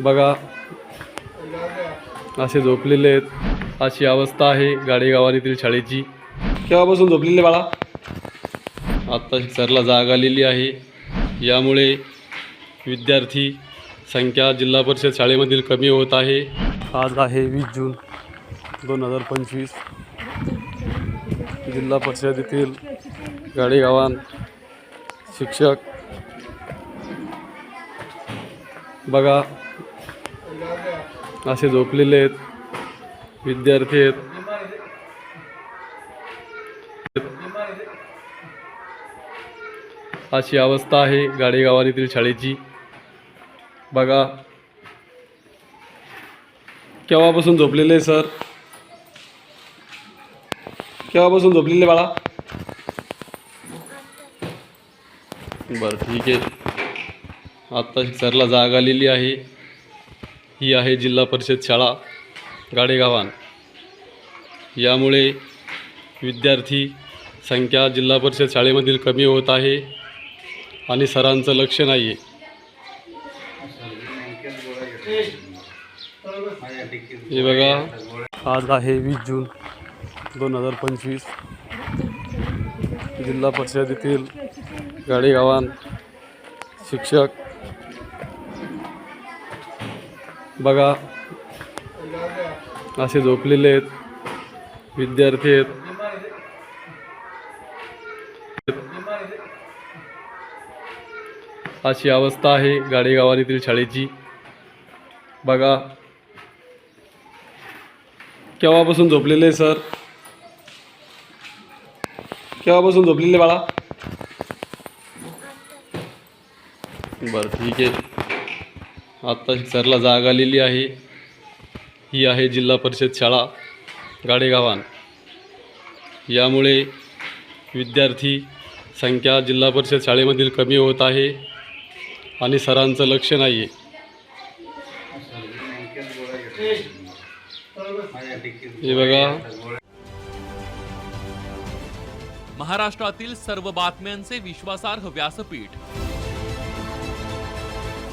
बघा. असे झोपलेले आहेत. अशी अवस्था आहे गाडेगावानीतील शाळेची. केव्हापासून झोपलेले बाळा? आत्ता सरला जाग आलेली आहे. यामुळे विद्यार्थी संख्या जिल्हा परिषद शाळेमधील कमी होत आहे. आज आहे वीस जून दोन हजार पंचवीस. जिल्हा परिषदेतील गाडेगावान शिक्षक बघा असे झोपलेले आहेत. विद्यार्थी आहेत. अशी अवस्था आहे गाडेगावानीतील शाळेची. बघा. केव्हापासून झोपलेले सर? केव्हापासून झोपलेले बाळा? बरं ठीक आहे. आत्ता सरला जाग आलेली आहे. ही आहे जिल्हा परिषद शाळा गाडेगावान. यामुळे विद्यार्थी संख्या जिल्हा परिषद शाळेमधील कमी होत आहे आणि सरांचं लक्ष नाही आहे हे बघा. आज आहे वीस जून दोन हजार पंचवीस. जिल्हा परिषदेतील गाडेगावान शिक्षक बघा. असे झोपलेले आहेत. विद्यार्थी आहेत. अशी अवस्था आहे गाडेगावानीतील शाळेची. बघा. केव्हापासून झोपलेले सर? केव्हापासून झोपलेले बाळा? बरं ठीक आहे. आत्ता सरला जाग आलेली आहे. ही आहे जिल्हा परिषद शाळा गाडेगावान. यामुळे विद्यार्थी संख्या जिल्हा परिषद शाळेमधील कमी होत आहे आणि सरांचं लक्ष नाही आहे हे बघा. महाराष्ट्रातील सर्व बातम्यांचे विश्वासार्ह व्यासपीठ.